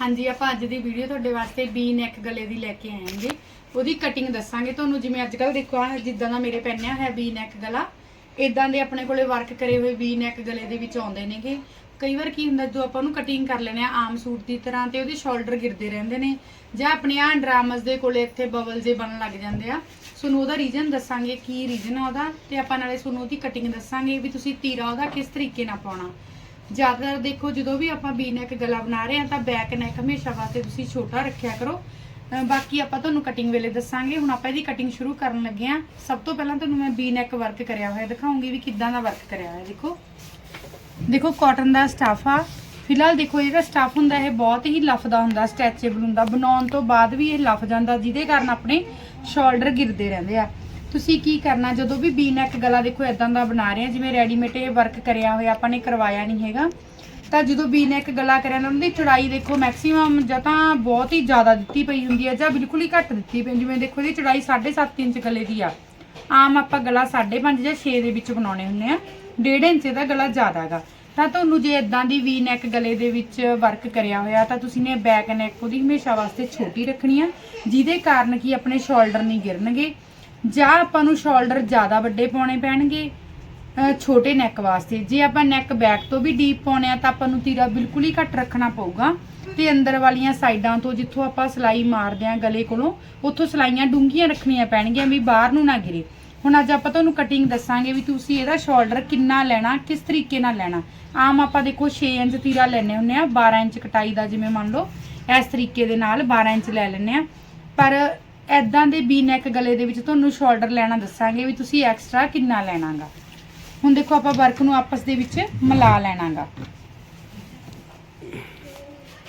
ਹਾਂਜੀ, ਆਪਾਂ ਅੱਜ ਦੀ ਵੀਡੀਓ ਤੁਹਾਡੇ ਵਾਸਤੇ ਬੀ ਨੈਕ ਗਲੇ ਦੀ ਲੈ ਕੇ ਆਏ ਉਹਦੀ ਕਟਿੰਗ ਦੱਸਾਂਗੇ ਤੁਹਾਨੂੰ, ਜਿਵੇਂ ਅੱਜ ਕੱਲ ਦੇਖੋ ਆ ਜਿੱਦਾਂ ਦਾ ਮੇਰੇ ਪਹਿਨਿਆ ਹੈ ਬੀ ਨੈਕ ਗਲਾ ਇਦਾਂ ਦੇ ਆਪਣੇ ਕੋਲੇ ਵਰਕ ਕਰੇ ਹੋਏ ਬੀ ਨੈਕ ਗਲੇ ਦੇ ਵਿੱਚ ਆਉਂਦੇ ਨੇਗੇ। ਕਈ ਵਾਰ ਕੀ ਹੁੰਦਾ ਜੋ ਆਪਾਂ ਉਹਨੂੰ ਕਟਿੰਗ ਕਰ ਲੈਨੇ ਆ ਆਮ ਸੂਟ ਦੀ ਤਰ੍ਹਾਂ ਤੇ ਉਹਦੇ ਸ਼ੋਲਡਰ ਗਿਰਦੇ ਰਹਿੰਦੇ ਨੇ, ਜਾਂ ਆਪਣੇ ਆ ਡਰਾਮਸ ਦੇ ਕੋਲੇ ਇੱਥੇ ਬਬਲ ਜੇ ਬਣਨ ਲੱਗ ਜਾਂਦੇ ਆ। ਤੁਹਾਨੂੰ ਉਹਦਾ ਰੀਜ਼ਨ ਦੱਸਾਂਗੇ, ਕੀ ਰੀਜ਼ਨ ਆ ਉਹਦਾ, ਤੇ ਆਪਾਂ ਨਾਲੇ ਤੁਹਾਨੂੰ ਉਹਦੀ ਕਟਿੰਗ ਦੱਸਾਂਗੇ ਵੀ ਤੁਸੀਂ ਤੀਰਾ ਉਹਦਾ ਕਿਸ ਤਰੀਕੇ ਨਾਲ ਪਾਉਣਾ। ਜ਼ਿਆਦਾਤਰ ਦੇਖੋ, ਜਦੋਂ ਵੀ ਆਪਾਂ ਵੀ ਨੈਕ ਗਲਾ ਬਣਾ ਰਹੇ ਹਾਂ ਤਾਂ ਬੈਕ ਨੈਕ ਹਮੇਸ਼ਾ ਵਾਸਤੇ ਤੁਸੀਂ ਛੋਟਾ ਰੱਖਿਆ ਕਰੋ। ਬਾਕੀ ਆਪਾਂ ਤੁਹਾਨੂੰ ਕਟਿੰਗ ਵੇਲੇ ਦੱਸਾਂਗੇ। ਹੁਣ ਆਪਾਂ ਇਹਦੀ ਕਟਿੰਗ ਸ਼ੁਰੂ ਕਰਨ ਲੱਗੇ ਹਾਂ। ਸਭ ਤੋਂ ਪਹਿਲਾਂ ਤੁਹਾਨੂੰ ਮੈਂ ਵੀ ਨੈਕ ਵਰਕ ਕਰਿਆ ਹੋਇਆ ਦਿਖਾਉਂਗੀ ਵੀ ਕਿੱਦਾਂ ਦਾ ਵਰਕ ਕਰਿਆ ਹੋਇਆ, ਦੇਖੋ। ਦੇਖੋ ਕਾਟਨ ਦਾ ਸਟਾਫ ਆ। ਫਿਲਹਾਲ ਦੇਖੋ ਜਿਹੜਾ ਸਟਾਫ ਹੁੰਦਾ, ਇਹ ਬਹੁਤ ਹੀ ਲਫਦਾ ਹੁੰਦਾ ਸਟ੍ਰੈਚੇਬਲ ਹੁੰਦਾ। ਬਣਾਉਣ ਤੋਂ ਬਾਅਦ ਵੀ ਇਹ ਲਫ ਜਾਂਦਾ, ਜਿਹਦੇ ਕਾਰਨ ਆਪਣੇ ਸ਼ੋਲਡਰ ਗਿਰਦੇ ਰਹਿੰਦੇ ਆ। ਤੁਸੀਂ ਕੀ ਕਰਨਾ? ਜਦੋਂ ਵੀ ਵੀ ਨੈਕ ਗਲਾ ਦੇਖੋ ਇਦਾਂ ਦਾ ਬਣਾ ਰਹੇ ਆ। ਜਿਵੇਂ ਰੈਡੀਮੇਡ ਇਹ ਵਰਕ ਕਰਿਆ ਹੋਇਆ, ਆਪਾਂ ਨੇ ਕਰਵਾਇਆ ਨਹੀਂ ਹੈਗਾ। ਤਾਂ ਜਦੋਂ ਵੀ ਨੈਕ ਗਲਾ ਕਰਿਆ ਨਾ, ਉਹਦੀ ਚੌੜਾਈ ਦੇਖੋ ਮੈਕਸਿਮਮ ਜਾਂ ਤਾਂ ਬਹੁਤ ਹੀ ਜ਼ਿਆਦਾ ਦਿੱਤੀ ਪਈ ਹੁੰਦੀ ਹੈ ਜਾਂ ਬਿਲਕੁਲ ਹੀ ਘੱਟ ਦਿੱਤੀ ਪਈ। ਜਿਵੇਂ ਦੇਖੋ, ਇਹਦੀ ਚੌੜਾਈ 7.5 ਇੰਚ ਗਲੇ ਦੀ ਆ। ਆਮ ਆਪਾਂ ਗਲਾ 5.5 ਜਾਂ 6 ਦੇ ਵਿੱਚ ਬਣਾਉਣੇ ਹੁੰਦੇ ਆ। 1.5 ਇੰਚ ਦਾ ਗਲਾ ਜ਼ਿਆਦਾ ਹੈਗਾ ਤਾਂ ਤੁਹਾਨੂੰ ਜੇ ਇਦਾਂ ਦੀ ਵੀ ਨੈਕ ਗਲੇ ਦੇ ਵਿੱਚ ਵਰਕ ਕਰਿਆ ਹੋਇਆ, ਤਾਂ ਤੁਸੀਂ ਨੇ ਬੈਕ ਨੈਕ ਉਹਦੀ ਹਮੇਸ਼ਾ ਵਾਸਤੇ ਛੋਟੀ ਰੱਖਣੀ ਆ, ਜਿਹਦੇ ਕਾਰਨ ਕਿ ਆਪਣੇ ਸ਼ੋਲਡਰ ਨਹੀਂ ਗਿਰਨਗੇ। ਜਾਂ ਆਪਾਂ ਨੂੰ ਸ਼ੋਲਡਰ ਜ਼ਿਆਦਾ ਵੱਡੇ ਪਾਉਣੇ ਪੈਣਗੇ ਛੋਟੇ ਨੈਕ ਵਾਸਤੇ। ਜੇ ਆਪਾਂ ਨੈਕ ਬੈਕ ਤੋਂ ਵੀ ਡੀਪ ਪਾਉਣੇ ਆ, ਤਾਂ ਆਪਾਂ ਨੂੰ ਤੀਰਾ ਬਿਲਕੁਲ ਹੀ ਘੱਟ ਰੱਖਣਾ ਪਊਗਾ। ਤੇ ਅੰਦਰ ਵਾਲੀਆਂ ਸਾਈਡਾਂ ਤੋਂ ਜਿੱਥੋਂ ਆਪਾਂ ਸਲਾਈ ਮਾਰਦੇ ਆ ਗਲੇ ਕੋਲੋਂ, ਉੱਥੋਂ ਸਲਾਈਆਂ ਡੂੰਘੀਆਂ ਰੱਖਣੀਆਂ ਪੈਣਗੀਆਂ ਵੀ ਬਾਹਰ ਨੂੰ ਨਾ ਗਿਰੇ। ਹੁਣ ਅੱਜ ਆਪਾਂ ਤੁਹਾਨੂੰ ਕਟਿੰਗ ਦੱਸਾਂਗੇ ਵੀ ਤੁਸੀਂ ਇਹਦਾ ਸ਼ੋਲਡਰ ਕਿੰਨਾ ਲੈਣਾ, ਕਿਸ ਤਰੀਕੇ ਨਾਲ ਲੈਣਾ। ਆਮ ਆਪਾਂ ਦੇਖੋ 6 ਇੰਚ ਤੀਰਾ ਲੈਣੇ ਹੁੰਨੇ ਆ 12 ਇੰਚ ਕਟਾਈ ਦਾ ਜਿਵੇਂ ਮੰਨ ਲਓ, ਇਸ ਤਰੀਕੇ ਦੇ ਨਾਲ 12 ਇੰਚ ਲੈ ਲੈਣੇ ਆ। ਪਰ ਐਦਾਂ ਦੇ ਵੀ ਨੈਕ ਗਲੇ ਦੇ ਵਿੱਚ ਤੁਹਾਨੂੰ ਸ਼ੋਲਡਰ ਲੈਣਾ ਦੱਸਾਂਗੇ ਵੀ ਤੁਸੀਂ ਐਕਸਟਰਾ ਕਿੰਨਾ ਲੈਣਾਗਾ। ਹੁਣ ਦੇਖੋ ਆਪਾਂ ਵਰਕ ਨੂੰ ਆਪਸ ਦੇ ਵਿੱਚ ਮਿਲਾ ਲੈਣਾਗਾ।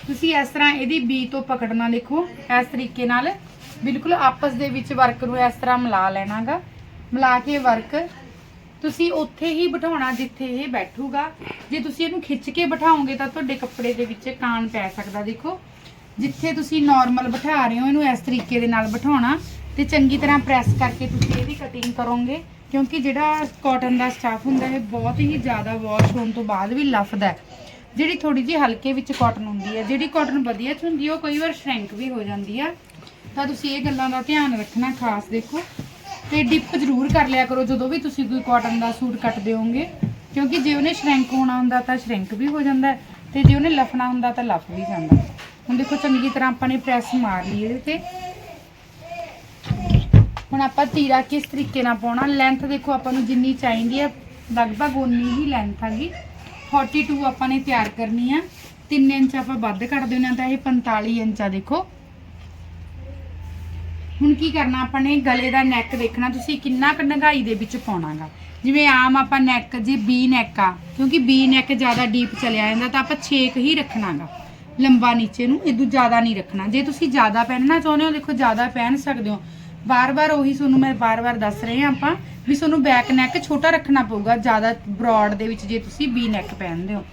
ਤੁਸੀਂ ਇਸ ਤਰ੍ਹਾਂ ਇਹਦੀ ਬੀ ਤੋਂ ਪਕੜਨਾ ਦੇਖੋ, ਇਸ ਤਰੀਕੇ ਨਾਲ ਬਿਲਕੁਲ ਆਪਸ ਦੇ ਵਿੱਚ ਵਰਕ ਨੂੰ ਇਸ ਤਰ੍ਹਾਂ ਮਿਲਾ ਲੈਣਾਗਾ। ਮਿਲਾ ਕੇ ਵਰਕ ਤੁਸੀਂ ਉੱਥੇ ਹੀ ਬਿਠਾਉਣਾ ਜਿੱਥੇ ਇਹ ਬੈਠੂਗਾ। ਜੇ ਤੁਸੀਂ ਇਹਨੂੰ ਖਿੱਚ ਕੇ ਬਿਠਾਓਗੇ ਤਾਂ ਤੁਹਾਡੇ ਕੱਪੜੇ ਦੇ ਵਿੱਚ ਕਾਣ ਪੈ ਸਕਦਾ, ਦੇਖੋ। ਜਿੱਥੇ ਤੁਸੀਂ ਨਾਰਮਲ ਬਿਠਾ ਰਹੇ ਹੋ ਇਹਨੂੰ ਇਸ ਤਰੀਕੇ ਦੇ ਨਾਲ ਬਿਠਾਉਣਾ ਤੇ ਚੰਗੀ ਤਰ੍ਹਾਂ ਪ੍ਰੈਸ ਕਰਕੇ ਤੁਸੀਂ ਇਹਦੀ ਕਟਿੰਗ ਕਰੋਗੇ ਕਿਉਂਕਿ ਜਿਹੜਾ ਕਾਟਨ ਦਾ ਸਟਾਫ ਹੁੰਦਾ ਇਹ ਬਹੁਤ ਹੀ ਜ਼ਿਆਦਾ ਵਾਸ਼ ਹੋਣ ਤੋਂ ਬਾਅਦ ਵੀ ਲਫਦਾ ਹੈ। ਜਿਹੜੀ ਥੋੜੀ ਜਿਹੀ ਹਲਕੇ ਵਿੱਚ ਕਾਟਨ ਹੁੰਦੀ ਹੈ ਜਿਹੜੀ ਕਾਟਨ ਵਧੀਆ ਚ ਹੁੰਦੀ ਹੈ ਉਹ ਕਈ ਵਾਰ ਸ਼੍ਰਿੰਕ ਵੀ ਹੋ ਜਾਂਦੀ ਆ। ਤਾਂ ਤੁਸੀਂ ਇਹ ਗੱਲਾਂ ਦਾ ਧਿਆਨ ਰੱਖਣਾ ਖਾਸ ਦੇਖੋ। ਤੇ ਡਿਪ ਜ਼ਰੂਰ ਕਰ ਲਿਆ ਕਰੋ ਜਦੋਂ ਵੀ ਤੁਸੀਂ ਕੋਈ ਕਾਟਨ ਦਾ ਸੂਟ ਕੱਟਦੇ ਹੋਗੇ ਕਿਉਂਕਿ ਜੇ ਉਹਨੇ ਸ਼੍ਰਿੰਕ ਹੋਣਾ ਹੁੰਦਾ ਤਾਂ ਸ਼੍ਰਿੰਕ ਵੀ ਹੋ ਜਾਂਦਾ ਹੈ, ਤੇ ਜੇ ਉਹਨੇ ਲਫਣਾ ਹੁੰਦਾ ਤਾਂ ਲਫ ਵੀ ਜਾਂਦਾ ਹੁਣ ਦੇਖੋ ਚੰਗੀ ਤਰ੍ਹਾਂ ਆਪਾਂ ਨੇ ਪ੍ਰੈਸ ਮਾਰ ਲਈ ਇਹਦੇ ਤੇ। ਹੁਣ ਆਪਾਂ ਤੀਰਾ ਕਿਸ ਤਰੀਕੇ ਨਾਲ ਪਾਉਣਾ? ਲੈਂਥ ਦੇਖੋ ਆਪਾਂ ਨੂੰ ਜਿੰਨੀ ਚਾਹੀਦੀ ਹੈ, ਲਗਭਗ ਉਨੀ ਹੀ ਲੈਂਥ ਹੈਗੀ। 42 ਆਪਾਂ ਨੇ ਤਿਆਰ ਕਰਨੀ ਆ। 3 ਇੰਚ ਆਪਾਂ ਵੱਧ ਕਰ ਦੇਣਾ ਤਾਂ ਇਹ 45 ਇੰਚ ਆ ਦੇਖੋ। ਹੁਣ ਕੀ ਕਰਨਾ ਆਪਾਂ ਨੇ? ਗਲੇ ਦਾ ਨੈਕ ਦੇਖਣਾ। ਤੁਸੀਂ ਕਿੰਨਾ ਕੁ ਡੰਗਾਈ ਦੇ ਵਿੱਚ ਪਾਉਣਾਗਾ। ਜਿਵੇਂ ਆਮ ਆਪਾਂ ਨੈਕ ਜੇ ਬੀ ਨੈਕ ਆ, ਕਿਉਂਕਿ ਬੀ ਨੈਕ ਜ਼ਿਆਦਾ ਡੀਪ ਚਲਿਆ ਜਾਂਦਾ ਤਾਂ ਆਪਾਂ 6 ਹੀ ਰੱਖਣਾਗਾ। ਲੰਬਾ ਨੀਚੇ ਨੂੰ ਇਦੋਂ ਜ਼ਿਆਦਾ ਨਹੀਂ ਰੱਖਣਾ। ਜੇ ਤੁਸੀਂ ਜ਼ਿਆਦਾ ਪਹਿਨਣਾ ਚਾਹੁੰਦੇ ਹੋ, ਦੇਖੋ, ਜ਼ਿਆਦਾ ਪਹਿਨ ਸਕਦੇ ਹੋ। ਬਾਰ-ਬਾਰ ਉਹੀ ਤੁਹਾਨੂੰ ਮੈਂ ਬਾਰ-ਬਾਰ ਦੱਸ ਰਹੇ ਹਾਂ ਆਪਾਂ ਵੀ ਤੁਹਾਨੂੰ ਬੈਕ ਨੈਕ ਛੋਟਾ ਰੱਖਣਾ ਪਊਗਾ, ਜ਼ਿਆਦਾ ਬ੍ਰੌਡ ਦੇ ਵਿੱਚ ਜੇ ਤੁਸੀਂ ਬੀ ਨੈਕ ਪਹਿਨਦੇ ਹੋ।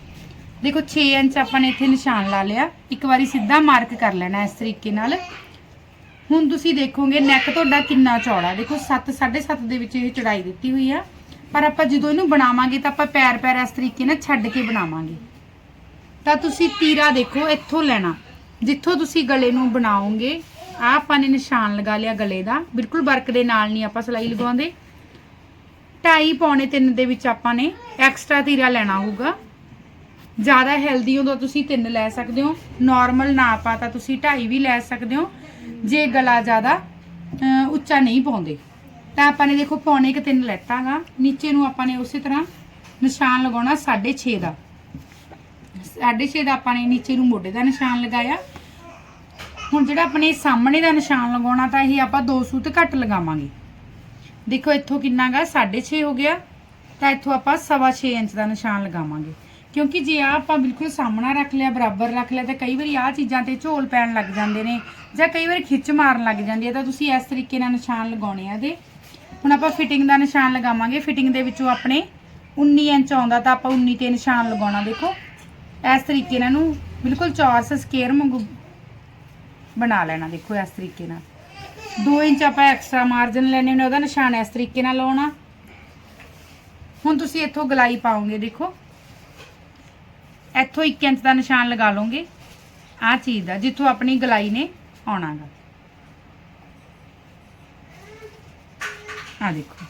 ਦੇਖੋ 6 ਇੰਚ ਆਪਾਂ ਨੇ ਇੱਥੇ ਨਿਸ਼ਾਨ ਲਾ ਲਿਆ। ਇੱਕ ਵਾਰੀ ਸਿੱਧਾ ਮਾਰਕ ਕਰ ਲੈਣਾ ਇਸ ਤਰੀਕੇ ਨਾਲ। ਹੁਣ ਤੁਸੀਂ ਦੇਖੋਗੇ ਨੈਕ ਤੁਹਾਡਾ ਕਿੰਨਾ ਚੌੜਾ। ਦੇਖੋ 7 7.5 ਦੇ ਵਿੱਚ ਇਹ ਚੜਾਈ ਦਿੱਤੀ ਹੋਈ ਆ। ਪਰ ਆਪਾਂ ਜਦੋਂ ਇਹਨੂੰ ਬਣਾਵਾਂਗੇ ਤਾਂ ਆਪਾਂ ਪੈਰ ਪੈਰ ਇਸ ਤਰੀਕੇ ਨਾਲ ਛੱਡ ਕੇ ਬਣਾਵਾਂਗੇ। ਤਾਂ ਤੁਸੀਂ ਤੀਰਾ ਦੇਖੋ, ਇੱਥੋਂ ਲੈਣਾ। ਜਿੱਥੋਂ ਤੁਸੀਂ ਗਲੇ ਨੂੰ ਬਣਾਓਗੇ ਆ ਆਪਾਂ ਨੇ ਨਿਸ਼ਾਨ ਲਗਾ ਲਿਆ ਗਲੇ ਦਾ। ਬਿਲਕੁਲ ਵਰਕ ਦੇ ਨਾਲ ਨਹੀਂ ਆਪਾਂ ਸਲਾਈ ਲਗਾਉਂਦੇ। ਢਾਈ ਪੌਣੇ 3 ਦੇ ਵਿੱਚ ਆਪਾਂ ਨੇ ਐਕਸਟਰਾ ਤੀਰਾ ਲੈਣਾ ਹੋਊਗਾ। ਜ਼ਿਆਦਾ ਹੈਲਦੀ ਹੋ ਤਾਂ ਤੁਸੀਂ 3 ਲੈ ਸਕਦੇ ਹੋ। ਨਾਰਮਲ ਨਾ ਪਾ ਤਾਂ ਤੁਸੀਂ ਢਾਈ ਵੀ ਲੈ ਸਕਦੇ ਹੋ। ਜੇ ਗਲਾ ਜ਼ਿਆਦਾ ਉੱਚਾ ਨਹੀਂ ਪਾਉਂਦੇ। ਤਾਂ ਆਪਾਂ ਨੇ ਦੇਖੋ ਪੌਣੇ ਕ 3 ਲੈਤਾਗਾ। ਨੀਚੇ ਨੂੰ ਆਪਾਂ ਨੇ ਉਸੇ ਤਰ੍ਹਾਂ ਨਿਸ਼ਾਨ ਲਗਾਉਣਾ 6.5 ਦਾ। 6.5 ਦਾ ਆਪਾਂ ਨੇ ਨੀਚੇ ਨੂੰ ਮੋਢੇ ਦਾ ਨਿਸ਼ਾਨ ਲਗਾਇਆ। ਹੁਣ ਜਿਹੜਾ ਆਪਣੇ ਸਾਹਮਣੇ ਦਾ ਨਿਸ਼ਾਨ ਲਗਾਉਣਾ ਤਾਂ ਇਹ ਆਪਾਂ ਦੋ ਸੂਤ ਘੱਟ ਲਗਾਵਾਂਗੇ। ਦੇਖੋ ਇੱਥੋਂ ਕਿੰਨਾਗਾ 6.5 ਹੋ ਗਿਆ। ਤਾਂ ਇੱਥੋਂ ਆਪਾਂ 6.5 ਇੰਚ ਦਾ ਨਿਸ਼ਾਨ ਲਗਾਵਾਂਗੇ। ਕਿਉਂਕਿ ਜੇ ਆ ਆਪਾਂ ਬਿਲਕੁਲ ਸਾਹਮਣਾ ਰੱਖ ਲਿਆ, ਬਰਾਬਰ ਰੱਖ ਲਿਆ, ਤਾਂ ਕਈ ਵਾਰੀ ਆ ਚੀਜ਼ਾਂ ਤੇ ਝੋਲ ਪੈਣ ਲੱਗ ਜਾਂਦੇ ਨੇ ਜਾਂ ਕਈ ਵਾਰੀ ਖਿੱਚ ਮਾਰਨ ਲੱਗ ਜਾਂਦੀ ਹੈ, ਤਾਂ ਤੁਸੀਂ ਇਸ ਤਰੀਕੇ ਨਾਲ ਨਿਸ਼ਾਨ ਲਗਾਉਣੇ ਆ ਇਹਦੇ। ਹੁਣ ਆਪਾਂ ਫਿਟਿੰਗ ਦਾ ਨਿਸ਼ਾਨ ਲਗਾਵਾਂਗੇ। ਫਿਟਿੰਗ ਦੇ ਵਿੱਚੋਂ ਆਪਣੇ 19 ਇੰਚ ਆਉਂਦਾ ਤਾਂ ਆਪਾਂ 19 ਤੇ ਨਿਸ਼ਾਨ ਲਗਾਉਣਾ, ਦੇਖੋ। ਇਸ ਤਰੀਕੇ ਨਾਲ ਇਹਨੂੰ ਬਿਲਕੁਲ ਚੌਰਸ ਸਕੇਅਰ ਵਾਂਗੂ ਬਣਾ ਲੈਣਾ, ਦੇਖੋ ਇਸ ਤਰੀਕੇ ਨਾਲ। 2 ਇੰਚ ਆਪਾਂ ਐਕਸਟਰਾ ਮਾਰਜਨ ਲੈਣੇ ਨੇ, ਉਹਦਾ ਨਿਸ਼ਾਨ ਇਸ ਤਰੀਕੇ ਨਾਲ ਲਾਉਣਾ। ਹੁਣ ਤੁਸੀਂ ਇੱਥੋਂ ਗਲਾਈ ਪਾਓਗੇ, ਦੇਖੋ। ਇੱਥੋਂ 1 ਇੰਚ ਦਾ ਨਿਸ਼ਾਨ ਲਗਾ ਲਓਗੇ। ਆ ਚੀਜ਼ ਦਾ ਜਿੱਥੋਂ ਆਪਣੀ ਗਲਾਈ ਨੇ ਆਉਣਾਗਾ। ਆ ਦੇਖੋ।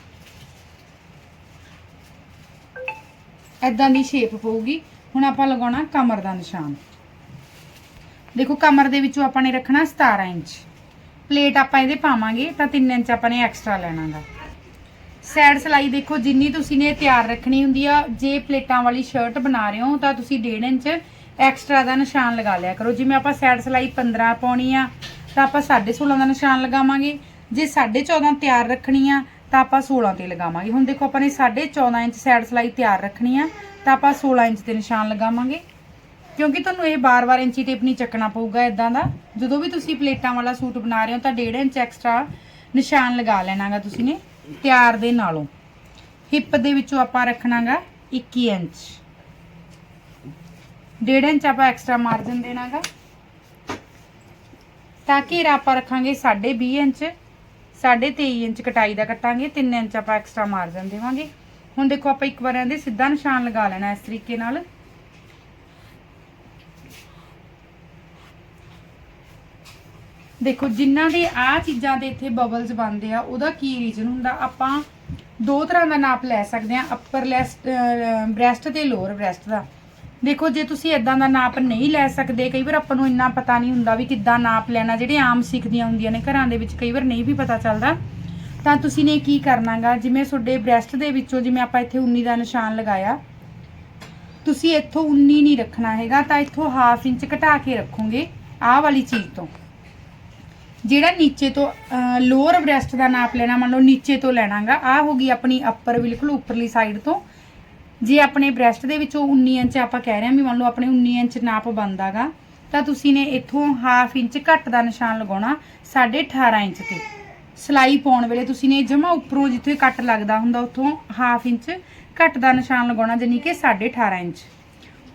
ਐਦਾਂ ਦੀ ਸ਼ੇਪ ਪਊਗੀ। ਹੁਣ ਆਪਾਂ ਲਗਾਉਣਾ ਕਮਰ ਦਾ ਨਿਸ਼ਾਨ। ਦੇਖੋ, ਕਮਰ ਦੇ ਵਿੱਚੋਂ ਆਪਾਂ ਨੇ ਰੱਖਣਾ 17 ਇੰਚ। ਪਲੇਟ ਆਪਾਂ ਇਹਦੇ ਪਾਵਾਂਗੇ, ਤਾਂ 3 ਇੰਚ ਆਪਾਂ ਨੇ ਐਕਸਟਰਾ ਲੈਣਾਗਾ। ਸਾਈਡ ਸਲਾਈ ਦੇਖੋ, ਜਿੰਨੀ ਤੁਸੀਂ ਨੇ ਤਿਆਰ ਰੱਖਣੀ ਹੁੰਦੀ ਆ, ਜੇ ਪਲੇਟਾਂ ਵਾਲੀ ਸ਼ਰਟ ਬਣਾ ਰਹੇ ਹੋ, ਤਾਂ ਤੁਸੀਂ 1.5 ਇੰਚ ਐਕਸਟਰਾ ਦਾ ਨਿਸ਼ਾਨ ਲਗਾ ਲਿਆ ਕਰੋ। ਜਿਵੇਂ ਆਪਾਂ ਸਾਈਡ ਸਲਾਈ 15 ਪਾਉਣੀ ਆ, ਤਾਂ ਆਪਾਂ 16.5 ਦਾ ਨਿਸ਼ਾਨ ਲਗਾਵਾਂਗੇ। ਜੇ 14.5 ਤਿਆਰ ਰੱਖਣੀ ਆ, ਤਾਂ ਆਪਾਂ 16 ਤੇ ਲਗਾਵਾਂਗੇ। ਹੁਣ ਦੇਖੋ, ਆਪਾਂ ਨੇ 14.5 ਇੰਚ ਸਾਈਡ ਸਲਾਈ ਤਿਆਰ ਰੱਖਣੀ ਆ ਤਾਂ ਆਪਾਂ 16 ਇੰਚ ਤੇ ਨਿਸ਼ਾਨ ਲਗਾਵਾਂਗੇ। ਕਿਉਂਕਿ ਤੁਹਾਨੂੰ ਇਹ ਬਾਰ-ਬਾਰ ਇੰਚੀ ਟੇਪ ਨਹੀਂ ਚੱਕਣਾ ਪਊਗਾ ਇਦਾਂ ਦਾ। ਜਦੋਂ ਵੀ ਤੁਸੀਂ ਪਲੇਟਾਂ ਵਾਲਾ ਸੂਟ ਬਣਾ ਰਹੇ ਹੋ ਤਾਂ 1.5 ਇੰਚ ਐਕਸਟਰਾ ਨਿਸ਼ਾਨ ਲਗਾ ਲੈਣਾਗਾ ਤੁਸੀਂ ਨੇ, ਤਿਆਰ ਦੇ ਨਾਲੋਂ। ਹਿੱਪ ਦੇ ਵਿੱਚੋਂ ਆਪਾਂ ਰੱਖਣਾਗਾ 21 ਇੰਚ। 1.5 ਇੰਚ ਆਪਾਂ ਐਕਸਟਰਾ ਮਾਰਜਨ ਦੇਣਾਗਾ। ਤਾਂ ਘੇਰਾ ਆਪਾਂ ਰੱਖਾਂਗੇ 20.5 ਇੰਚ 23 ਇੰਚ ਕਟਾਈ ਦਾ ਕੱਟਾਂਗੇ 3 ਇੰਚ ਆਪਾਂ ਐਕਸਟਰਾ ਮਾਰਜਨ ਦੇਵਾਂਗੇ। ਹੁਣ ਦੇਖੋ ਆਪਾਂ ਇੱਕ ਵਾਰ ਇਹਦੇ ਸਿੱਧਾ ਨਿਸ਼ਾਨ ਲਗਾ ਲੈਣਾ ਇਸ ਤਰੀਕੇ ਨਾਲ। ਦੇਖੋ ਜਿਨ੍ਹਾਂ ਦੇ ਆ ਚੀਜ਼ਾਂ ਦੇ ਇੱਥੇ ਬਬਲਸ ਬਣਦੇ ਆ, ਉਹਦਾ ਕੀ ਰੀਜ਼ਨ ਹੁੰਦਾ? ਆਪਾਂ ਦੋ ਤਰ੍ਹਾਂ ਦਾ ਨਾਪ ਲੈ ਸਕਦੇ ਆ ਅਪਰ ਬ੍ਰੈਸਟ ਤੇ ਲੋਅਰ ਬ੍ਰੈਸਟ ਦਾ। ਦੇਖੋ, ਜੇ ਤੁਸੀਂ ਇਦਾਂ ਦਾ ਨਾਪ ਨਹੀਂ ਲੈ ਸਕਦੇ, ਕਈ ਵਾਰ ਆਪਾਂ ਨੂੰ ਇੰਨਾ ਪਤਾ ਨਹੀਂ ਹੁੰਦਾ ਵੀ ਕਿੱਦਾਂ ਨਾਪ ਲੈਣਾ, ਜਿਹੜੇ ਆਮ ਸਿੱਖਦੀਆਂ ਹੁੰਦੀਆਂ ਨੇ ਘਰਾਂ ਦੇ ਵਿੱਚ, ਕਈ ਵਾਰ ਨਹੀਂ ਵੀ ਪਤਾ ਚੱਲਦਾ। ਤਾਂ ਤੁਸੀਂ ਨੇ ਕੀ ਕਰਨਾਗਾ? ਜਿਵੇਂ ਤੁਹਾਡੇ ਬ੍ਰੈਸਟ ਦੇ ਵਿੱਚੋਂ ਜਿਵੇਂ ਆਪਾਂ ਇੱਥੇ 19 ਦਾ ਨਿਸ਼ਾਨ ਲਗਾਇਆ, ਤੁਸੀਂ ਇੱਥੋਂ 19 ਨਹੀਂ ਰੱਖਣਾ ਹੈਗਾ, ਤਾਂ ਇੱਥੋਂ ਹਾਫ ਇੰਚ ਘਟਾ ਕੇ ਰੱਖੋਗੇ ਆਹ ਵਾਲੀ ਚੀਜ਼ ਤੋਂ। ਜਿਹੜਾ ਨੀਚੇ ਤੋਂ ਲੋਅਰ ਬ੍ਰੈਸਟ ਦਾ ਨਾਪ ਲੈਣਾ, ਮੰਨ ਲਓ ਨੀਚੇ ਤੋਂ ਲੈਣਾਗਾ, ਆਹ ਹੋ ਗਈ ਆਪਣੀ ਅੱਪਰ ਬਿਲਕੁਲ ਉੱਪਰਲੀ ਸਾਈਡ ਤੋਂ। ਜੇ ਆਪਣੇ ਬ੍ਰੈਸਟ ਦੇ ਵਿੱਚੋਂ 19 ਇੰਚ ਆਪਾਂ ਕਹਿ ਰਹੇ ਹਾਂ ਵੀ ਮੰਨ ਲਓ ਆਪਣੇ 19 ਇੰਚ ਨਾਪ ਬੰਦਾਗਾ ਤਾਂ ਤੁਸੀਂ ਨੇ ਇੱਥੋਂ ਹਾਫ ਇੰਚ ਘੱਟ ਦਾ ਨਿਸ਼ਾਨ ਲਗਾਉਣਾ 18.5 ਇੰਚ ਤੇ। ਸਲਾਈ ਪਾਉਣ ਵੇਲੇ ਤੁਸੀਂ ਨੇ ਜਮਾ ਉੱਪਰੋਂ ਜਿੱਥੇ ਕੱਟ ਲੱਗਦਾ ਹੁੰਦਾ ਉੱਥੋਂ ਹਾਫ ਇੰਚ ਕੱਟ ਦਾ ਨਿਸ਼ਾਨ ਲਗਾਉਣਾ ਜਾਨੀ ਕਿ 18.5 ਇੰਚ।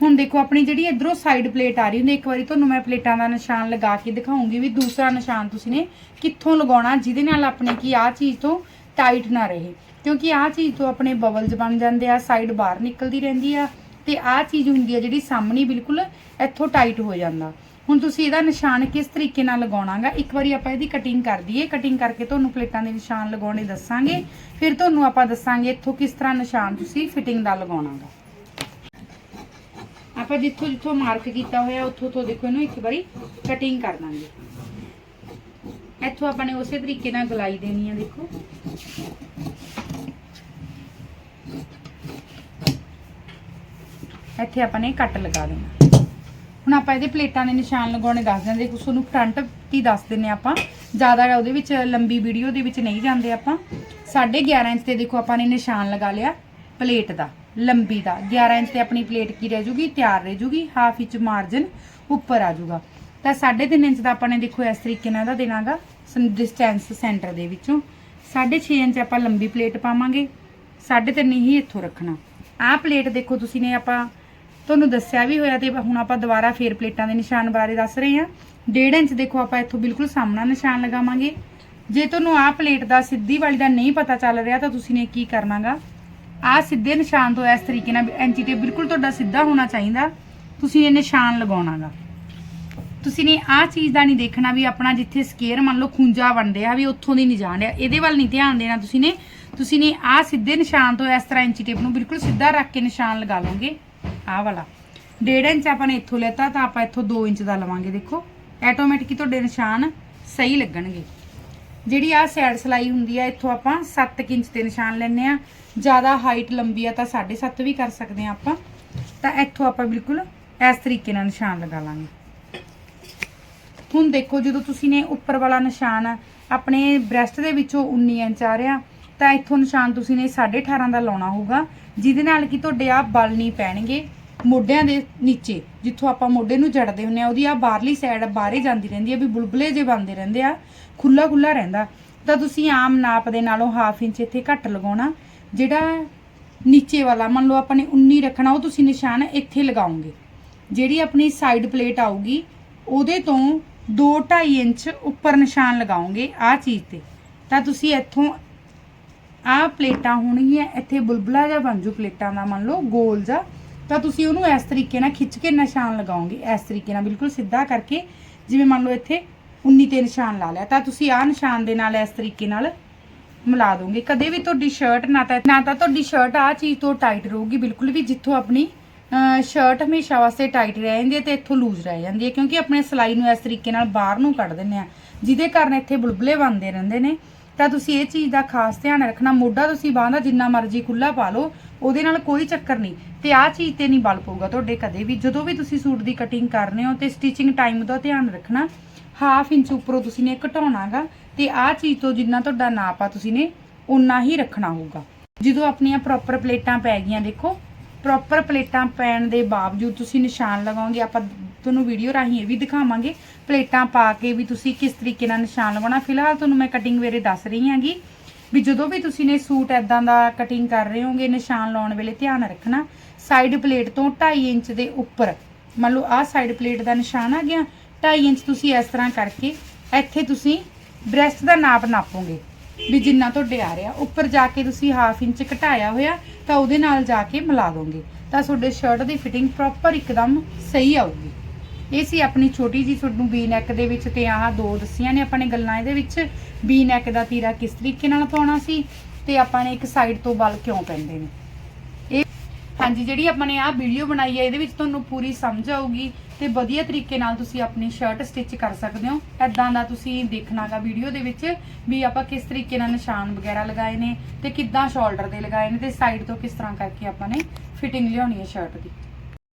ਹੁਣ ਦੇਖੋ, ਆਪਣੀ ਜਿਹੜੀ ਇਧਰੋਂ ਸਾਈਡ ਪਲੇਟ ਆ ਰਹੀ ਹੁੰਦੀ ਇੱਕ ਵਾਰੀ ਤੁਹਾਨੂੰ ਮੈਂ ਪਲੇਟਾਂ ਦਾ ਨਿਸ਼ਾਨ ਲਗਾ ਕੇ ਦਿਖਾਉਂਗੀ ਵੀ ਦੂਸਰਾ ਨਿਸ਼ਾਨ ਤੁਸੀਂ ਨੇ ਕਿੱਥੋਂ ਲਗਾਉਣਾ, ਜਿਹਦੇ ਨਾਲ ਆਪਣੇ ਕੀ ਆਹ ਚੀਜ਼ ਤੋਂ ਟਾਈਟ ਨਾ ਰਹੇ। ਕਿਉਂਕਿ ਆਹ ਚੀਜ਼ ਤੋਂ ਆਪਣੇ ਬਬਲਸ ਬਣ ਜਾਂਦੇ ਆ ਸਾਈਡ ਬਾਹਰ ਨਿਕਲਦੀ ਰਹਿੰਦੀ ਆ, ਤੇ ਆਹ ਚੀਜ਼ ਹੁੰਦੀ ਆ ਜਿਹੜੀ ਸਾਹਮਣੀ ਬਿਲਕੁਲ ਇੱਥੋਂ ਟਾਈਟ ਹੋ ਜਾਂਦਾ। ਹੁਣ ਤੁਸੀਂ ਇਹਦਾ ਨਿਸ਼ਾਨ ਕਿਸ ਤਰੀਕੇ ਨਾਲ ਲਗਾਉਣਾਗਾ? ਇੱਕ ਵਾਰੀ ਆਪਾਂ ਇਹਦੀ ਕਟਿੰਗ ਕਰ ਦਈਏ। ਕਟਿੰਗ ਕਰਕੇ ਤੁਹਾਨੂੰ ਪਲੇਟਾਂ ਦੇ ਨਿਸ਼ਾਨ ਲਗਾਉਣੇ ਦੱਸਾਂਗੇ। ਫਿਰ ਤੁਹਾਨੂੰ ਆਪਾਂ ਦੱਸਾਂਗੇ ਇੱਥੋਂ ਕਿਸ ਤਰ੍ਹਾਂ ਨਿਸ਼ਾਨ ਤੁਸੀਂ ਫਿਟਿੰਗ ਦਾ ਲਗਾਉਣਾਗਾ। ਆਪਾਂ ਜਿੱਥੋਂ ਜਿੱਥੋਂ ਮਾਰਕ ਕੀਤਾ ਹੋਇਆ, ਉੱਥੋਂ ਤੋਂ ਦੇਖੋ ਇਹਨੂੰ ਇੱਕ ਵਾਰੀ ਕਟਿੰਗ ਕਰ ਦਾਂਗੇ। ਇੱਥੋਂ ਆਪਾਂ ਨੇ ਉਸੇ ਤਰੀਕੇ ਨਾਲ ਗਲਾਈ ਦੇਣੀ ਆ, ਦੇਖੋ। ਇੱਥੇ ਆਪਾਂ ਨੇ ਕੱਟ ਲਗਾ ਦੇਣਾ। ਆਪਾਂ ਇਹਦੇ ਪਲੇਟਾਂ ਦੇ ਨਿਸ਼ਾਨ ਲਗਾਉਣੇ ਦੱਸ ਦਿੰਦੇ ਕੁਛ ਤੁਹਾਨੂੰ ਫਰੰਟ ਕੀ ਦੱਸ ਦਿੰਨੇ ਆਪਾਂ। ਜ਼ਿਆਦਾ ਉਹਦੇ ਵਿੱਚ ਲੰਬੀ ਵੀਡੀਓ ਦੇ ਵਿੱਚ ਨਹੀਂ ਜਾਂਦੇ ਆਪਾਂ। 11.5 ਇੰਚ ਤੇ ਦੇਖੋ ਆਪਾਂ ਨੇ ਨਿਸ਼ਾਨ ਲਗਾ ਲਿਆ ਪਲੇਟ ਦਾ, ਲੰਬੀ ਦਾ। 11 ਇੰਚ ਤੇ ਆਪਣੀ ਪਲੇਟ ਕੀ ਰਹਿ ਜੂਗੀ? ਤਿਆਰ ਰਹਿ ਜੂਗੀ। ਹਾਫ ਇੰਚ ਮਾਰਜਨ ਉੱਪਰ ਆ ਜੂਗਾ। ਤਾਂ 3.5 ਇੰਚ ਦਾ ਆਪਾਂ ਨੇ ਦੇਖੋ ਇਸ ਤਰੀਕੇ ਨਾਲ ਦਾ ਦੇਣਾਗਾ ਡਿਸਟੈਂਸ ਸੈਂਟਰ ਦੇ ਵਿੱਚੋਂ। 6.5 ਇੰਚ ਆਪਾਂ ਲੰਬੀ ਪਲੇਟ ਪਾਵਾਂਗੇ। 3.5 ਹੀ ਇੱਥੋਂ ਰੱਖਣਾ। ਆਹ ਪਲੇਟ ਦੇਖੋ ਤੁਸੀਂ ਨੇ ਆਪਾਂ ਤੁਹਾਨੂੰ ਦੱਸਿਆ ਵੀ ਹੋਇਆ ਤੇ ਹੁਣ ਆਪਾਂ ਦੁਬਾਰਾ ਫੇਰ ਪਲੇਟਾਂ ਦੇ ਨਿਸ਼ਾਨ ਬਾਰੇ ਦੱਸ ਰਹੇ ਹਾਂ। 1.5 ਇੰਚ ਦੇਖੋ ਆਪਾਂ ਇੱਥੋਂ ਬਿਲਕੁਲ ਸਾਹਮਣਾ ਨਿਸ਼ਾਨ ਲਗਾਵਾਂਗੇ। ਜੇ ਤੁਹਾਨੂੰ ਆਹ ਪਲੇਟ ਦਾ ਸਿੱਧੀ ਵਾਲੀ ਦਾ ਨਹੀਂ ਪਤਾ ਚੱਲ ਰਿਹਾ ਤਾਂ ਤੁਸੀਂ ਨੇ ਕੀ ਕਰਨਾਗਾ? ਆਹ ਸਿੱਧੇ ਨਿਸ਼ਾਨ ਤੋਂ ਇਸ ਤਰੀਕੇ ਨਾਲ ਐਂਚੀ ਟੇਪ ਬਿਲਕੁਲ ਤੁਹਾਡਾ ਸਿੱਧਾ ਹੋਣਾ ਚਾਹੀਦਾ। ਤੁਸੀਂ ਇਹ ਨਿਸ਼ਾਨ ਲਗਾਉਣਾਗਾ। ਤੁਸੀਂ ਨੇ ਆਹ ਚੀਜ਼ ਦਾ ਨਹੀਂ ਦੇਖਣਾ ਵੀ ਆਪਣਾ ਜਿੱਥੇ ਸਕੇਅਰ ਮੰਨ ਲਓ ਖੁੰਝਾ ਬਣਦੇ ਆ ਵੀ ਉੱਥੋਂ ਦੀ ਨਹੀਂ ਜਾਣ ਰਿਹਾ। ਇਹਦੇ ਵੱਲ ਨਹੀਂ ਧਿਆਨ ਦੇਣਾ ਤੁਸੀਂ ਨੇ। ਤੁਸੀਂ ਨੇ ਆਹ ਸਿੱਧੇ ਨਿਸ਼ਾਨ ਤੋਂ ਇਸ ਤਰ੍ਹਾਂ ਇੰਚੀ ਟੇਪ ਨੂੰ ਬਿਲਕੁਲ ਸਿੱਧਾ ਰੱਖ ਕੇ ਨਿਸ਼ਾਨ ਲਗਾ ਲਓਗੇ। ਆਹ ਵਾਲਾ। 1.5 ਇੰਚ ਆਪਾਂ ਨੇ ਇੱਥੋਂ ਲੈਤਾ, ਤਾਂ ਆਪਾਂ ਇੱਥੋਂ 2 ਇੰਚ ਦਾ ਲਵਾਂਗੇ, ਦੇਖੋ। ਆਟੋਮੈਟਿਕ ਤੁਹਾਡੇ ਨਿਸ਼ਾਨ ਸਹੀ ਲੱਗਣਗੇ। ਜਿਹੜੀ ਆ ਸਾਈਡ ਸਲਾਈ ਹੁੰਦੀ ਆ, ਇੱਥੋਂ ਆਪਾਂ 7 ਇੰਚ ਤੇ ਨਿਸ਼ਾਨ ਲੈਣੇ ਆ। ਜ਼ਿਆਦਾ ਹਾਈਟ ਲੰਬੀ ਆ ਤਾਂ 7.5 ਵੀ ਕਰ ਸਕਦੇ ਆ ਆਪਾਂ। ਤਾਂ ਇੱਥੋਂ ਆਪਾਂ ਬਿਲਕੁਲ ਇਸ ਤਰੀਕੇ ਨਾਲ ਨਿਸ਼ਾਨ ਲਗਾ ਲਾਂਗੇ। ਹੁਣ ਦੇਖੋ, ਜਦੋਂ ਤੁਸੀਂ ਨੇ ਉੱਪਰ ਵਾਲਾ ਨਿਸ਼ਾਨ ਆਪਣੇ ਬ੍ਰੈਸਟ ਦੇ ਵਿੱਚੋਂ 19 ਇੰਚ ਆ ਰਿਹਾ, ਤਾਂ ਇੱਥੋਂ ਨਿਸ਼ਾਨ ਤੁਸੀਂ ਨੇ 18.5 ਦਾ ਲਾਉਣਾ ਹੋਊਗਾ। ਜਿਹਦੇ ਨਾਲ ਕਿ ਤੁਹਾਡੇ ਆ ਬਲ ਨਹੀਂ ਪੈਣਗੇ। ਮੋਢਿਆਂ ਦੇ ਨੀਚੇ, ਜਿੱਥੋਂ ਆਪਾਂ ਮੋਢੇ ਨੂੰ ਜੜਦੇ ਹੁੰਨੇ ਆ ਉਹਦੀ ਆ ਬਾਹਰਲੀ ਸਾਈਡ ਬਾਹਰੇ ਜਾਂਦੀ ਰਹਿੰਦੀ ਆ ਵੀ ਬੁਲਬੁਲੇ ਜੇ ਬੰਦੇ ਰਹਿੰਦੇ ਆ ਖੁੱਲਾ ਖੁੱਲਾ ਰਹਿੰਦਾ। ਤਾਂ ਤੁਸੀਂ ਆਮ ਨਾਪ ਦੇ ਨਾਲੋਂ ਹਾਫ ਇੰਚ ਇੱਥੇ ਘੱਟ ਲਗਾਉਣਾ, ਜਿਹੜਾ ਨੀਚੇ ਵਾਲਾ, ਮੰਨ ਲਓ ਆਪਾਂ ਨੇ 19 ਰੱਖਣਾ, ਉਹ ਤੁਸੀਂ ਨਿਸ਼ਾਨ ਇੱਥੇ ਲਗਾਓਗੇ। ਜਿਹੜੀ ਆਪਣੀ ਸਾਈਡ ਪਲੇਟ ਆਊਗੀ, ਉਹਦੇ ਤੋਂ 2.5 ਇੰਚ ਉੱਪਰ ਨਿਸ਼ਾਨ ਲਗਾਓਗੇ ਆ ਚੀਜ਼ ਤੇ। ਤਾਂ ਤੁਸੀਂ ਇੱਥੋਂ ਆ ਪਲੇਟਾਂ ਹੋਣਗੀਆਂ, ਇੱਥੇ ਬੁਲਬੁਲਾ ਜਿਹਾ ਬਣ ਜੂ ਪਲੇਟਾਂ ਦਾ, ਮੰਨ ਲਓ ਗੋਲ ਜਾਂ ਤਾਂ ਤੁਸੀਂ ਉਹਨੂੰ ਇਸ ਤਰੀਕੇ ਨਾਲ ਖਿੱਚ ਕੇ ਨਿਸ਼ਾਨ ਲਗਾਓਗੇ। ਇਸ ਤਰੀਕੇ ਨਾਲ ਬਿਲਕੁਲ ਸਿੱਧਾ ਕਰਕੇ, ਜਿਵੇਂ ਮੰਨ ਲਓ ਇੱਥੇ 19 ਤੇ ਨਿਸ਼ਾਨ ਲਾ ਲਿਆ, ਤਾਂ ਤੁਸੀਂ ਆਹ ਨਿਸ਼ਾਨ ਦੇ ਨਾਲ ਇਸ ਤਰੀਕੇ ਨਾਲ ਮਿਲਾ ਦੋਗੇ। ਕਦੇ ਵੀ ਤੁਹਾਡੀ ਸ਼ਰਟ ਨਾ ਤਾਂ ਨਾ ਤਾਂ ਤੁਹਾਡੀ ਸ਼ਰਟ ਆਹ ਚੀਜ਼ ਤੋਂ ਟਾਈਟ ਰਹੂਗੀ, ਬਿਲਕੁਲ ਵੀ ਜਿੱਥੋਂ ਆਪਣੀ ਸ਼ਰਟ ਹਮੇਸ਼ਾ ਵਾਸਤੇ ਟਾਈਟ ਰਹਿ ਜਾਂਦੀ ਹੈ ਤੇ ਇੱਥੋਂ ਲੂਜ਼ ਰਹਿ ਜਾਂਦੀ ਹੈ, ਕਿਉਂਕਿ ਆਪਣੇ ਸਲਾਈ ਨੂੰ ਇਸ ਤਰੀਕੇ ਨਾਲ ਬਾਹਰ ਨੂੰ ਕੱਢ ਦਿੰਦੇ ਆ ਜਿਹਦੇ ਕਾਰਨ ਇੱਥੇ ਬੁਲਬੁਲੇ ਬਣਦੇ ਰਹਿੰਦੇ ਨੇ। ਤਾਂ ਤੁਸੀਂ ਇਹ ਚੀਜ਼ ਦਾ ਖਾਸ ਧਿਆਨ ਰੱਖਣਾ, ਮੋਢਾ ਤੁਸੀਂ ਬਾਂਹ ਦਾ ਜਿੰਨਾ ਮਰਜ਼ੀ ਖੁੱਲਾ ਪਾ ਲਓ ਉਹਦੇ ਨਾਲ ਕੋਈ ਚੱਕਰ ਨਹੀਂ। ਤੇ ਆਹ ਚੀਜ਼ ਤੇ ਨਹੀਂ ਬਲ ਪਊਗਾ ਤੁਹਾਡੇ ਕਦੇ ਵੀ। ਜਦੋਂ ਵੀ ਤੁਸੀਂ ਸੂਟ ਦੀ ਕਟਿੰਗ ਕਰ ਰਹੇ ਹੋ ਤੇ ਸਟਿਚਿੰਗ ਟਾਈਮ ਦਾ ਧਿਆਨ ਰੱਖਣਾ ਹਾਫ ਇੰਚ ਉੱਪਰੋਂ ਤੁਸੀਂ ਨੇ ਘਟਾਉਣਾਗਾ ਤੇ ਆਹ ਚੀਜ਼ ਤੋਂ ਜਿੰਨਾ ਤੁਹਾਡਾ ਨਾਪ ਆ ਤੁਸੀਂ ਨੇ ਉਨਾ ਹੀ ਰੱਖਣਾ ਹੋਊਗਾ। ਜਦੋਂ ਆਪਣੀਆਂ ਪ੍ਰੋਪਰ ਪਲੇਟਾਂ ਪੈ ਗਈਆਂ, ਦੇਖੋ ਪ੍ਰੋਪਰ ਪਲੇਟਾਂ ਪੈਣ ਦੇ ਬਾਵਜੂਦ ਤੁਸੀਂ ਨਿਸ਼ਾਨ ਲਗਾਓਗੇ। ਆਪਾਂ ਤੁਹਾਨੂੰ ਵੀਡੀਓ ਰਾਹੀਂ ਇਹ ਵੀ ਦਿਖਾਵਾਂਗੇ ਪਲੇਟਾਂ ਪਾ ਕੇ ਵੀ ਤੁਸੀਂ ਕਿਸ ਤਰੀਕੇ ਨਾਲ ਨਿਸ਼ਾਨ ਲਗਾਉਣਾ। ਫਿਲਹਾਲ ਤੁਹਾਨੂੰ ਮੈਂ ਕਟਿੰਗ ਵੇਰੇ ਦੱਸ ਰਹੀ ਹਾਂਗੀ। ਵੀ ਜਦੋਂ ਵੀ ਤੁਸੀਂ ਨੇ ਸੂਟ ਐਦਾਂ ਦਾ ਕਟਿੰਗ ਕਰ ਰਹੇ ਹੋਗੇ, ਨਿਸ਼ਾਨ ਲਾਉਣ ਵੇਲੇ ਧਿਆਨ ਰੱਖਣਾ ਸਾਈਡ ਪਲੇਟ ਤੋਂ 2.5 ਇੰਚ ਦੇ ਉੱਪਰ। ਮੰਨ ਲਓ, ਆਹ ਸਾਈਡ ਪਲੇਟ ਦਾ ਨਿਸ਼ਾਨ ਆ ਗਿਆ 2.5 ਇੰਚ ਤੁਸੀਂ ਇਸ ਤਰ੍ਹਾਂ ਕਰਕੇ ਇੱਥੇ ਤੁਸੀਂ ਬ੍ਰੈਸਟ ਦਾ ਨਾਪ ਨਾਪੋਗੇ। ਵੀ ਜਿੰਨਾ ਤੁਹਾਡੇ ਆ ਰਿਹਾ, ਉੱਪਰ ਜਾ ਕੇ ਤੁਸੀਂ ਹਾਫ ਇੰਚ ਘਟਾਇਆ ਹੋਇਆ, ਤਾਂ ਉਹਦੇ ਨਾਲ ਜਾ ਕੇ ਮਿਲਾ ਦੋਗੇ। ਤਾਂ ਤੁਹਾਡੇ ਸ਼ਰਟ ਦੀ ਫਿਟਿੰਗ ਪ੍ਰੋਪਰ ਇੱਕਦਮ ਸਹੀ ਆਊਗੀ। ਇਹ ਸੀ ਆਪਣੀ ਛੋਟੀ ਜੀ ਤੁਹਾਨੂੰ ਵੀ ਨੈਕ ਦੇ ਵਿੱਚ ਤੇ ਆਹ ਦੋ ਦੱਸੀਆਂ ਨੇ ਆਪਾਂ ਨੇ ਗੱਲਾਂ ਇਹਦੇ ਵਿੱਚ। ਵੀ ਨੈਕ ਦਾ ਤੀਰਾ ਕਿਸ ਤਰੀਕੇ ਨਾਲ ਪਾਉਣਾ ਸੀ ਤੇ ਆਪਾਂ ਨੇ ਇੱਕ ਸਾਈਡ ਤੋਂ ਬਲ ਕਿਉਂ ਪੈਂਦੇ ਨੇ। ਇਹ ਹਾਂਜੀ, ਜਿਹੜੀ ਆਪਾਂ ਨੇ ਆਹ ਵੀਡੀਓ ਬਣਾਈ ਹੈ, ਇਹਦੇ ਵਿੱਚ ਤੁਹਾਨੂੰ ਪੂਰੀ ਸਮਝ ਆਊਗੀ ਤੇ ਵਧੀਆ ਤਰੀਕੇ ਨਾਲ ਤੁਸੀਂ ਆਪਣੀ ਸ਼ਰਟ ਸਟਿਚ ਕਰ ਸਕਦੇ ਹੋ। ਐਦਾਂ ਦਾ ਤੁਸੀਂ ਦੇਖਣਾਗਾ ਵੀਡੀਓ ਦੇ ਵਿੱਚ ਵੀ ਆਪਾਂ ਕਿਸ ਤਰੀਕੇ ਨਾਲ ਨਿਸ਼ਾਨ ਵਗੈਰਾ ਲਗਾਏ ਨੇ ਤੇ ਕਿੱਦਾਂ ਸ਼ੋਲਡਰ ਦੇ ਲਗਾਏ ਨੇ ਤੇ ਸਾਈਡ ਤੋਂ ਕਿਸ ਤਰ੍ਹਾਂ ਕਰਕੇ ਆਪਾਂ ਨੇ ਫਿਟਿੰਗ ਲਿਆਉਣੀ ਹੈ ਸ਼ਰਟ ਦੀ।